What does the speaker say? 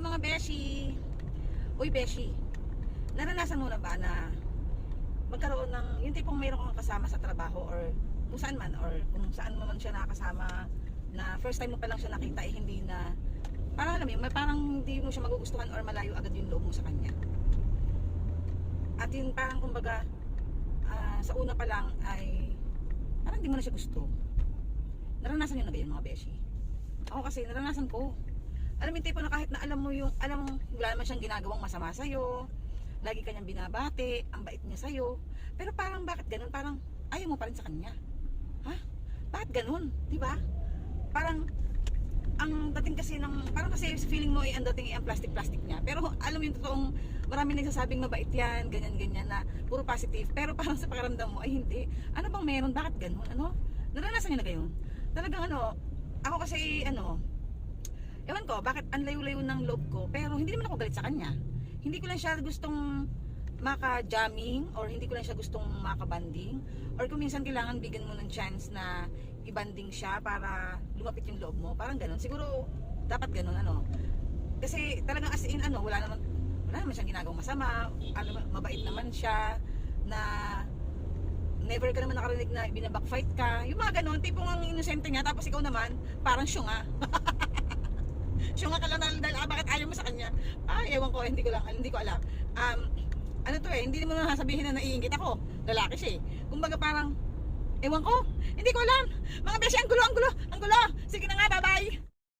Hello mga beshi! Uy beshi, naranasan mo na ba na magkaroon ng, yung tipong mayroon kang kasama sa trabaho or kung saan man or kung saan mo man siya nakasama na first time mo pa lang siya nakita eh hindi na parang alam mo parang hindi mo siya magugustuhan or malayo agad yung loob mo sa kanya. At yun parang kumbaga ah, sa una pa lang ay parang hindi mo na siya gusto. Naranasan niyo na ba yun mga beshi? Ako kasi naranasan ko. Alam yung tipo na kahit na alam mo yung, alam mo, wala naman siyang ginagawang masama sa'yo. Lagi kanyang binabate, ang bait niya sa'yo. Pero parang bakit ganun? Parang ayaw mo pa rin sa kanya. Ha? Bakit ganun? Di ba? Parang ang dating kasi ng, parang kasi feeling mo ay ang dating ay ang plastic-plastic niya. Pero alam mo yung totoong, marami nagsasabing mabait yan, ganyan-ganyan na, puro positive. Pero parang sa pakiramdam mo ay hindi. Ano bang meron? Bakit ganun? Ano? Naranasan niyo na gayon? Talagang ano, ako kasi ano, ewan ko, bakit ang layo-layo ng loob ko, pero hindi naman ako galit sa kanya. Hindi ko lang siya gustong maka-jamming or hindi ko lang siya gustong maka-banding or kung minsan kailangan bigyan mo ng chance na i-banding siya para lumapit yung loob mo. Parang ganun. Siguro dapat ganun ano. Kasi talagang as in ano, wala naman wala naman siyang ginagawang masama. Ano, mabait naman siya na never ka naman nakarinig na binabackfight ka. Yung mga ganun, tipong ang inosente niya, tapos ikaw naman, parang syunga. syunga ka lang dahil, dahil ah, bakit ayaw mo sa kanya? Ah, ewan ko, hindi ko lang, hindi ko alam. Um, ano to eh, hindi mo na sasabihin na naiingit ako. Lalaki siya eh. Kumbaga parang, ewan ko, hindi ko alam. Mga beshi, ang gulo, ang gulo, ang gulo. Sige na nga, bye-bye.